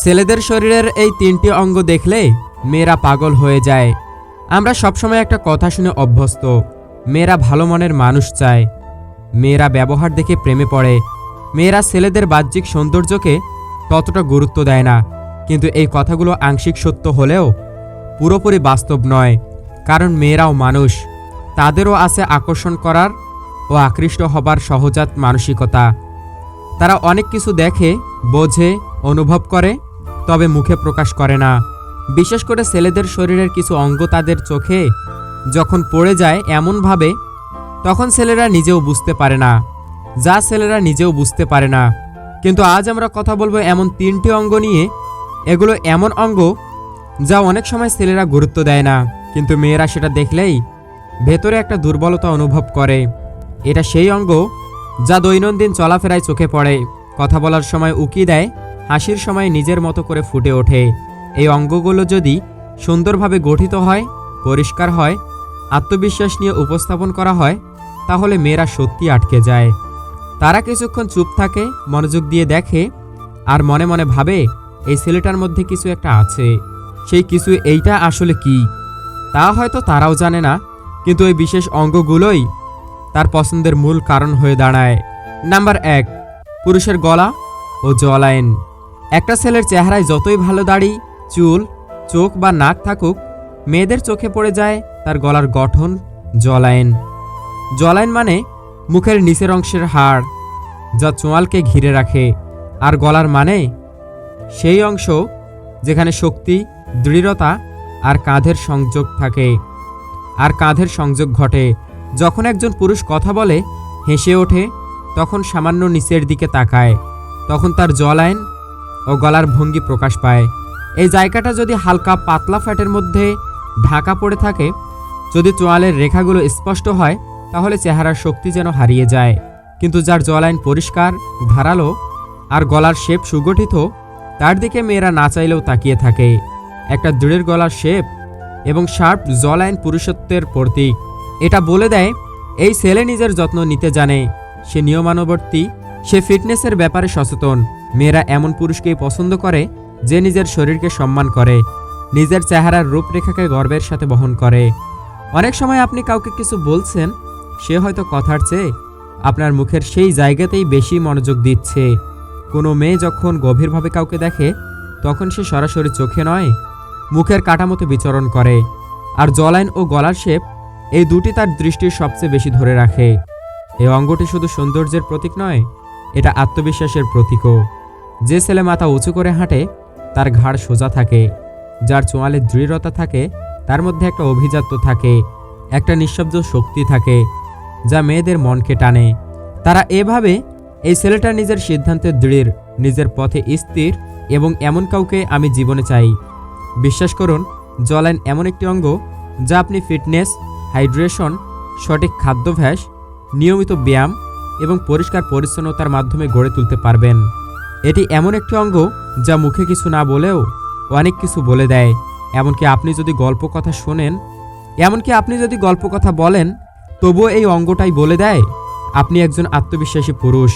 ছেলেদের শরীরের এই তিনটি অঙ্গ দেখলে মেয়েরা পাগল হয়ে যায়। আমরা সবসময় একটা কথা শুনে অভ্যস্ত, মেয়েরা ভালো মনের মানুষ চায়। মেয়েরা ব্যবহার দেখে প্রেমে পড়ে। মেয়েরা ছেলেদের বাহ্যিক সৌন্দর্যকে ততটা গুরুত্ব দেয় না। কিন্তু এই কথাগুলো আংশিক সত্য হলেও পুরোপুরি বাস্তব নয়, কারণ মেয়েরাও মানুষ। তাদেরও আছে আকর্ষণ করার ও আকৃষ্ট হবার সহজাত মানসিকতা। তারা অনেক কিছু দেখে, বোঝে অনুভব করে, তবে মুখে প্রকাশ করে না। বিশেষ করে ছেলেদের শরীরের কিছু অঙ্গ তাদের চোখে যখন পড়ে যায় এমনভাবে, তখন ছেলেরা নিজেও বুঝতে পারে না, যা ছেলেরা নিজেও বুঝতে পারে না। কিন্তু আজ আমরা কথা বলব এমন তিনটি অঙ্গ নিয়ে। এগুলো এমন অঙ্গ যা অনেক সময় ছেলেরা গুরুত্ব দেয় না, কিন্তু মেয়েরা সেটা দেখলেই ভেতরে একটা দুর্বলতা অনুভব করে। এটা সেই অঙ্গ যা দৈনন্দিন চলাফেরায় চোখে পড়ে, কথা বলার সময় উকি দেয় হাসির সময় নিজের মতো করে ফুটে ওঠে। এই অঙ্গগুলো যদি সুন্দরভাবে গঠিত হয়, পরিষ্কার হয়, আত্মবিশ্বাস নিয়ে উপস্থাপন করা হয়, তাহলে মেয়েরা সত্যি আটকে যায়। তারা কিছুক্ষণ চুপ থাকে, মনোযোগ দিয়ে দেখে, আর মনে মনে ভাবে, এই ছেলেটার মধ্যে কিছু একটা আছে। সেই কিছু এইটা আসলে কি? তা হয়তো তারাও জানে না, কিন্তু এই বিশেষ অঙ্গগুলোই তার পছন্দের মূল কারণ হয়ে দাঁড়ায়। নাম্বার এক, পুরুষের গলা ও জলায়ন একটা ছেলের চেহারায় যতই ভালো দাড়ি, চুল, চোখ বা নাক থাকুক, মেয়েদের চোখে পড়ে যায় তার গলার গঠন, জলায়ন। জলায়ন মানে মুখের নিচের অংশের হাড়, যা চোয়ালকে ঘিরে রাখে। আর গলার মানে সেই অংশ যেখানে শক্তি, দৃঢ়তা আর কাঁধের সংযোগ থাকে। আর কাঁধের সংযোগ ঘটে। যখন একজন পুরুষ কথা বলে, হেসে ওঠে, তখন সামান্য নিচের দিকে তাকায়। তখন তার জলায়ন ও গলার ভঙ্গি প্রকাশ পায়। এই জায়গাটা যদি হালকা পাতলা ফ্যাটের মধ্যে ঢাকা পড়ে থাকে, যদি চোয়ালের রেখাগুলো স্পষ্ট হয়, তাহলে চেহারার শক্তি যেন হারিয়ে যায়। কিন্তু যার জলাইন পরিষ্কার, ধারালো আর গলার শেপ সুগঠিত, তার দিকে মেয়েরা না চাইলেও তাকিয়ে থাকে। একটা দৃঢ়ের গলার শেপ এবং শার্প জলাইন পুরুষত্বের প্রতীক। এটা বলে দেয়, এই ছেলে নিজের যত্ন নিতে জানে, সে নিয়মানুবর্তী, সে ফিটনেসের ব্যাপারে সচেতন। মেয়েরা এমন পুরুষকেই পছন্দ করে যে নিজের শরীরকে সম্মান করে, নিজের চেহারার রূপরেখাকে গর্বের সাথে বহন করে। অনেক সময় আপনি কাউকে কিছু বলছেন, সে হয়তো কথার চেয়ে আপনার মুখের সেই জায়গাতেই বেশি মনোযোগ দিচ্ছে। কোনো মেয়ে যখন গভীরভাবে কাউকে দেখে, তখন সে সরাসরি চোখে নয়, মুখের কাটামতো বিচরণ করে। আর জলাইন ও গলার শেপ এই দুটি তার দৃষ্টির সবচেয়ে বেশি ধরে রাখে। এই অঙ্গটি শুধু সৌন্দর্যের প্রতীক নয়, এটা আত্মবিশ্বাসের প্রতীকও। যে ছেলে মাথা উঁচু করে হাঁটে, তার ঘাড় সোজা থাকে। যার চোয়ালে দৃঢ়তা থাকে, তার মধ্যে একটা অভিজাত্য থাকে, একটা নিঃশব্দ শক্তি থাকে, যা মেয়েদের মনকে টানে। তারা এভাবে এই ছেলেটা নিজের সিদ্ধান্তে দৃঢ়, নিজের পথে স্থির এবং এমন কাউকে আমি জীবনে চাই। বিশ্বাস করুন, জলাইন এমন একটি অঙ্গ যা আপনি ফিটনেস, হাইড্রেশন, সঠিক খাদ্যাভ্যাস, নিয়মিত ব্যায়াম এবং পরিষ্কার পরিচ্ছন্নতার মাধ্যমে গড়ে তুলতে পারবেন। এটি এমন একটি অঙ্গ যা মুখে কিছু না বলেও অনেক কিছু বলে দেয়। এমনকি আপনি যদি গল্প কথা শোনেন, এমনকি আপনি যদি গল্প কথা বলেন, তবুও এই অঙ্গটাই বলে দেয়, আপনি একজন আত্মবিশ্বাসী পুরুষ।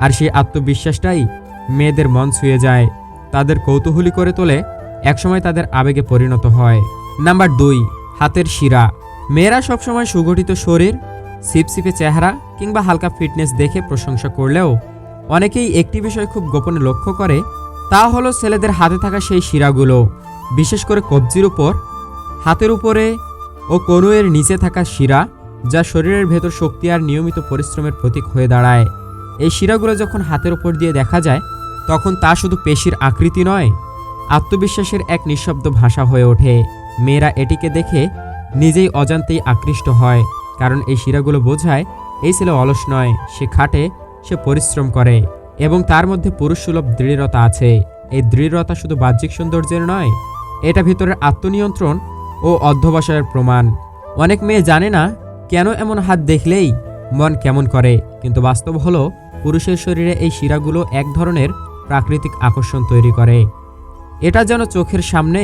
আর সেই আত্মবিশ্বাসটাই মেয়েদের মন ছুঁয়ে যায়, তাদের কৌতূহলী করে তোলে, একসময় তাদের আবেগে পরিণত হয়। নাম্বার দুই, হাতের শিরা। মেয়েরা সবসময় সুগঠিত শরীর সিপসিপে চেহারা কিংবা হালকা ফিটনেস দেখে প্রশংসা করলেও অনেকেই একটি বিষয় খুব গোপনে লক্ষ্য করে, তা হলো ছেলেদের হাতে থাকা সেই শিরাগুলো, বিশেষ করে কবজির উপর। হাতের উপরে ও কনুয়ের নিচে থাকা শিরা, যা শরীরের ভেতর শক্তি আর নিয়মিত পরিশ্রমের প্রতীক হয়ে দাঁড়ায়। এই শিরাগুলো যখন হাতের উপর দিয়ে দেখা যায়, তখন তা শুধু পেশির আকৃতি নয়, আত্মবিশ্বাসের এক নিঃশব্দ ভাষা হয়ে ওঠে। মেয়েরা এটিকে দেখে নিজেই অজান্তেই আকৃষ্ট হয়, কারণ এই শিরাগুলো বোঝায়, এই ছেলে অলস নয়, সে খাটে সে পরিশ্রম করে, এবং তার মধ্যে পুরুষসুলভ দৃঢ়তা আছে। এই দৃঢ়তা শুধু বাহ্যিক সৌন্দর্যের নয়, এটা ভিতরের আত্মনিয়ন্ত্রণ ও অধ্যবসায়ের প্রমাণ। অনেক মেয়ে জানে না, কেন এমন হাত দেখলেই মন কেমন করে, কিন্তু বাস্তব হলো, পুরুষের শরীরে এই শিরাগুলো এক ধরনের প্রাকৃতিক আকর্ষণ তৈরি করে। এটা যেন চোখের সামনে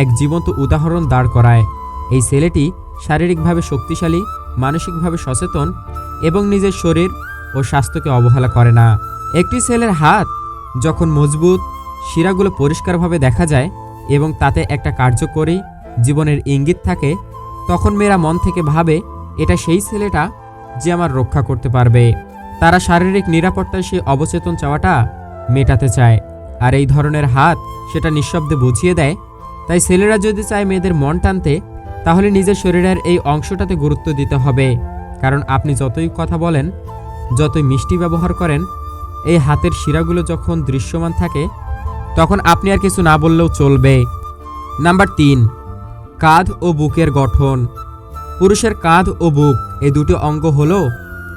এক জীবন্ত উদাহরণ দাঁড় করায়। এই ছেলেটি শারীরিকভাবে শক্তিশালী, মানসিকভাবে সচেতন এবং নিজের শরীর ও স্বাস্থ্যকে অবহেলা করে না। একটি ছেলের হাত যখন মজবুত, শিরাগুলো পরিষ্কারভাবে দেখা যায় এবং তাতে একটা কার্যকরী জীবনের ইঙ্গিত থাকে, তখন মেয়েরা মন থেকে ভাবে, এটা সেই ছেলেটা যে আমার রক্ষা করতে পারবে। তারা শারীরিক নিরাপত্তার সেই অবচেতন চাওয়াটা মেটাতে চায় আর এই ধরনের হাত সেটা নিঃশব্দে বুঝিয়ে দেয়। তাই ছেলেরা যদি চায় মেয়েদের মন টানতে, তাহলে নিজের শরীরের এই অংশটাতে গুরুত্ব দিতে হবে। কারণ আপনি যতই কথা বলেন যতই মিষ্টি ব্যবহার করেন, এই হাতের শিরাগুলো যখন দৃশ্যমান থাকে, তখন আপনি আর কিছু না বললেও চলবে। নাম্বার তিন, কাঁধ ও বুকের গঠন। পুরুষের কাঁধ ও বুক এই দুটি অঙ্গ হলো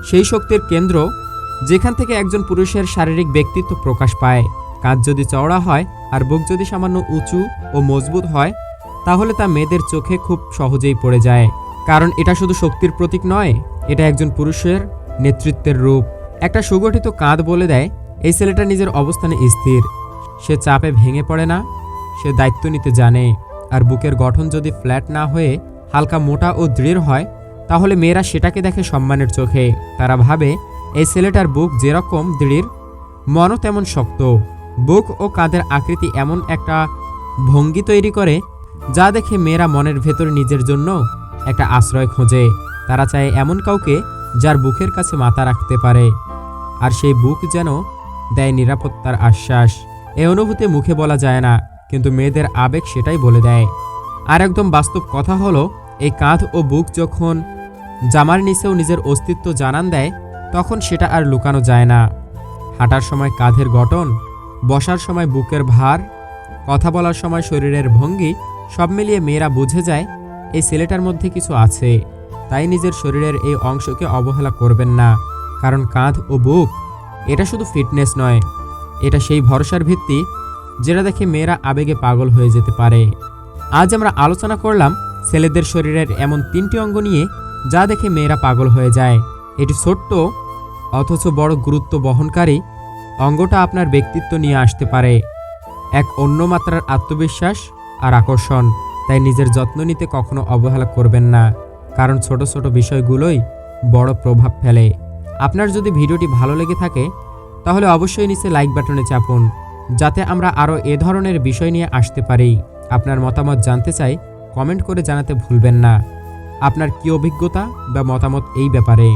সেই শক্তির কেন্দ্র যেখান থেকে একজন পুরুষের শারীরিক ব্যক্তিত্ব প্রকাশ পায়। কাঁধ যদি চওড়া হয় আর বুক যদি সামান্য উঁচু ও মজবুত হয়, তাহলে তা মেয়েদের চোখে খুব সহজেই পড়ে যায়। কারণ এটা শুধু শক্তির প্রতীক নয়, এটা একজন পুরুষের নেতৃত্বের রূপ। একটা সুগঠিত কাঁধ বলে দেয়, এই ছেলেটা নিজের অবস্থানে স্থির। সে চাপে ভেঙে পড়ে না, সে দায়িত্ব নিতে জানে। আর বুকের গঠন যদি ফ্ল্যাট না হয়ে হালকা মোটা ও দৃঢ় হয়, তাহলে মেয়েরা সেটাকে দেখে সম্মানের চোখে। তারা ভাবে, এই ছেলেটার বুক যেরকম দৃঢ়, মনও তেমন শক্ত। বুক ও কাঁধের আকৃতি এমন একটা ভঙ্গি তৈরি করে, যা দেখে মেয়েরা মনের ভেতর নিজের জন্য একটা আশ্রয় খোঁজে। তারা চায় এমন কাউকে যার বুকের কাছে মাথা রাখতে পারে। আর সেই বুক যেন দেয় নিরাপত্তার আশ্বাস। এই অনুভূতি মুখে বলা যায় না, কিন্তু মেয়েদের আবেগ সেটাই বলে দেয়। আর একদম বাস্তব কথা হলো, এই কাঁধ ও বুক যখন জামার নিচেও নিজের অস্তিত্ব জানান দেয়, তখন সেটা আর লুকানো যায় না। হাঁটার সময় কাঁধের গঠন, বসার সময় বুকের ভার, কথা বলার সময় শরীরের ভঙ্গি, সব মিলিয়ে মেয়েরা বুঝে যায়, এই ছেলেটার মধ্যে কিছু আছে। তাই নিজের শরীরের এই অংশকে অবহেলা করবেন না। কারণ কাঁধ ও বুক, এটা শুধু ফিটনেস নয়, এটা সেই ভরসার ভিত্তি যেটা দেখে মেয়েরা আবেগে পাগল হয়ে যেতে পারে। আজ আমরা আলোচনা করলাম ছেলেদের শরীরের এমন তিনটি অঙ্গ নিয়ে যা দেখে মেয়েরা পাগল হয়ে যায়। এটি ছোট্ট অথচ বড় গুরুত্ব বহনকারী অঙ্গটা আপনার ব্যক্তিত্ব নিয়ে আসতে পারে। এক অন্য মাত্রার আত্মবিশ্বাস আর আকর্ষণ, তাই নিজের যত্ন নিতে কখনো অবহেলা করবেন না। কারণ ছোট ছোট বিষয়গুলোই বড় প্রভাব ফেলে। আপনার যদি ভিডিওটি ভালো লেগে থাকে, তাহলে অবশ্যই নিচে লাইক বাটনে চাপুন, যাতে আমরা আরও এ ধরনের বিষয় নিয়ে আসতে পারি। আপনার মতামত জানতে চাই কমেন্ট করে জানাতে ভুলবেন না। আপনার কি অভিজ্ঞতা বা মতামত এই ব্যাপারে?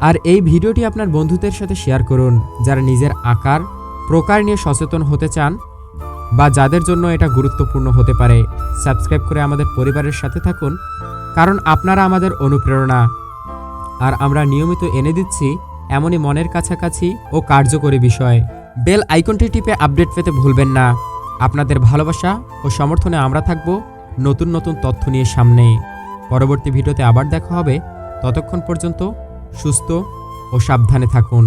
আর এই ভিডিওটি আপনার বন্ধুদের সাথে শেয়ার করুন, যারা নিজের আকার, প্রকার নিয়ে সচেতন হতে চান বা যাদের জন্য এটা গুরুত্বপূর্ণ হতে পারে। সাবস্ক্রাইব করে আমাদের পরিবারের সাথে থাকুন কারণ আপনারা আমাদের অনুপ্রেরণা। আর আমরা নিয়মিত এনে দিচ্ছি এমনই মনের কাছাকাছি ও কার্যকরী বিষয়। বেল আইকনটি টিপে আপডেট পেতে ভুলবেন না। আপনাদের ভালোবাসা ও সমর্থনে আমরা থাকব নতুন নতুন তথ্য নিয়ে সামনে পরবর্তী ভিডিওতে আবার দেখা হবে। ততক্ষণ পর্যন্ত সুস্থ ও সাবধানে থাকুন।